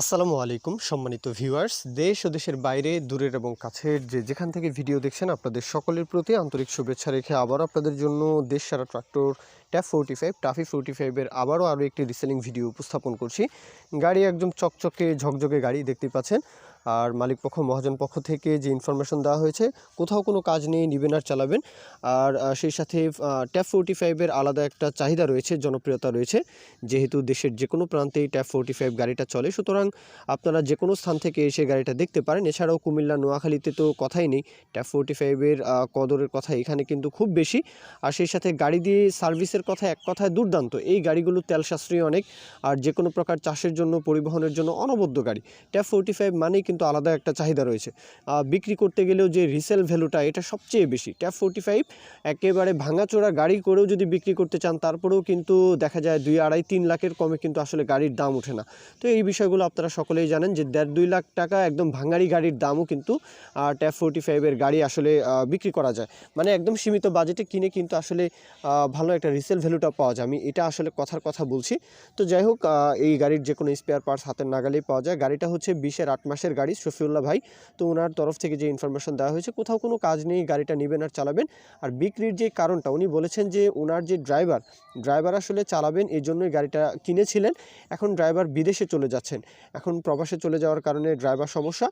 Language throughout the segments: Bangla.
আসসালামু আলাইকুম, সম্মানিত ভিউয়ার্স। দেশ ও দেশের বাইরে, দূরের এবং কাছের যে যেখান থেকে ভিডিও দেখছেন, আপনাদের সকলের প্রতি আন্তরিক শুভেচ্ছা রেখে আবারও আপনাদের জন্য দেশ সারা tractor TAFE forty five TAFE forty ফাইভের আবারও আরও একটি রিসেলিং ভিডিও উপস্থাপন করছি। গাড়ি একদম চকচকে, ঝকঝকে গাড়ি দেখতে পাচ্ছেন। আর মালিক পক্ষ, মহাজন পক্ষ থেকে যে ইনফরমেশন দেওয়া হয়েছে, কোথাও কোনো কাজ নেই, নিবেন আর চালাবেন। আর সেই সাথে ট্যাপ ফোরটি ফাইভের আলাদা একটা চাহিদা রয়েছে, জনপ্রিয়তা রয়েছে। যেহেতু দেশের যে কোনো প্রান্তেই ট্যাপ ফোরটি ফাইভ গাড়িটা চলে, সুতরাং আপনারা যে কোনো স্থান থেকে এসে গাড়িটা দেখতে পারেন। এছাড়াও কুমিল্লা, নোয়াখালীতে তো কথাই নেই ট্যাপ ফোরটি ফাইভের কদরের কথা এখানে কিন্তু খুব বেশি। আর সেই সাথে গাড়ি দিয়ে সার্ভিসের কথা এক কথায় দুর্দান্ত, এই গাড়িগুলো তেল সাশ্রয়ী অনেক। আর যে কোনো প্রকার চাষের জন্য, পরিবহনের জন্য অনবদ্য গাড়ি। ট্যাপ ফোরটি ফাইভ মানেই কিন্তু আলাদা একটা চাহিদা রয়েছে। বিক্রি করতে গেলেও যে রিসেল ভ্যালুটা এটা সবচেয়ে বেশি। ট্যাপ ফোরটি ফাইভ একেবারে ভাঙাচোরা গাড়ি করেও যদি বিক্রি করতে চান, তারপরেও কিন্তু দেখা যায় দুই আড়াই তিন লাখের কমে কিন্তু আসলে গাড়ির দাম ওঠে না। তো এই বিষয়গুলো আপনারা সকলেই জানেন যে দেড় দুই লাখ টাকা একদম ভাঙারি গাড়ির দামও কিন্তু ট্যাপ ফোরটি ফাইভের গাড়ি আসলে বিক্রি করা যায়। মানে একদম সীমিত বাজেটে কিনে কিন্তু আসলে ভালো একটা রিসেল ভ্যালুটা পাওয়া যায়। আমি এটা আসলে কথার কথা বলছি। তো যাই হোক এই গাড়ির যে কোনো স্পেয়ার পার্টস হাতের নাগালেই পাওয়া যায়। গাড়িটা হচ্ছে বিশের আট মাসের গাড়ি, শফিউল্লাহ ভাই। তো ওনার তরফ থেকে যে ইনফরমেশন দেওয়া হয়েছে, কোথাও কোনো কাজ নেই, গাড়িটা নেবেন আর চালাবেন। আর বিক্রির যে কারণটা, উনি বলেছেন যে ওনার যে ড্রাইভার ড্রাইভার আসলে চালাবেন, এই জন্যই গাড়িটা কিনেছিলেন। এখন ড্রাইভার বিদেশে চলে যাচ্ছেন। এখন প্রবাসে চলে যাওয়ার কারণে ড্রাইভার সমস্যা।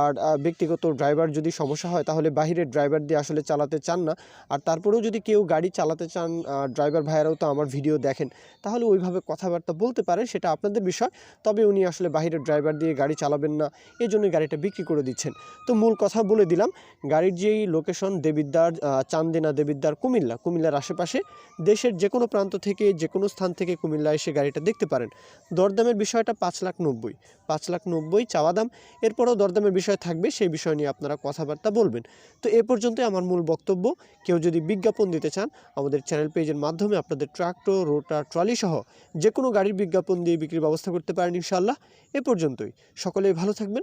আর ব্যক্তিগত ড্রাইভার যদি সমস্যা হয়, তাহলে বাহিরের ড্রাইভার দিয়ে আসলে চালাতে চান না। আর তারপরেও যদি কেউ গাড়ি চালাতে চান ড্রাইভার ভাইয়েরাও তো আমার ভিডিও দেখেন, তাহলে ওইভাবে কথাবার্তা বলতে পারেন, সেটা আপনাদের বিষয়। তবে উনি আসলে বাহিরের ড্রাইভার দিয়ে গাড়ি চালাবেন না। এই গাড়িটা বিক্রি করে দিচ্ছেন। তো মূল কথা বলে দিলাম গাড়ির যেই লোকেশন দেবিদ্দার আহ, চান্দিনা দেবিদ্দার কুমিল্লা কুমিল্লার আশেপাশে দেশের যে কোনো প্রান্ত থেকে যে কোনো স্থান থেকে কুমিল্লা এসে গাড়িটা দেখতে পারেন। দরদামের বিষয়টা পাঁচ লাখ নব্বই। পাঁচ লাখ নব্বই চাওয়া দাম এরপরও দরদামের বিষয় থাকবে সেই বিষয় নিয়ে আপনারা কথাবার্তা বলবেন। তো এ পর্যন্তই আমার মূল বক্তব্য। কেউ যদি বিজ্ঞাপন দিতে চান আমাদের চ্যানেল পেজের মাধ্যমে আপনাদের ট্রাক্টর রোটার ট্রলি সহ যে কোনো গাড়ির বিজ্ঞাপন দিয়ে বিক্রির ব্যবস্থা করতে পারেন ইনশাআল্লাহ। এ পর্যন্তই। সকলেই ভালো থাকবেন।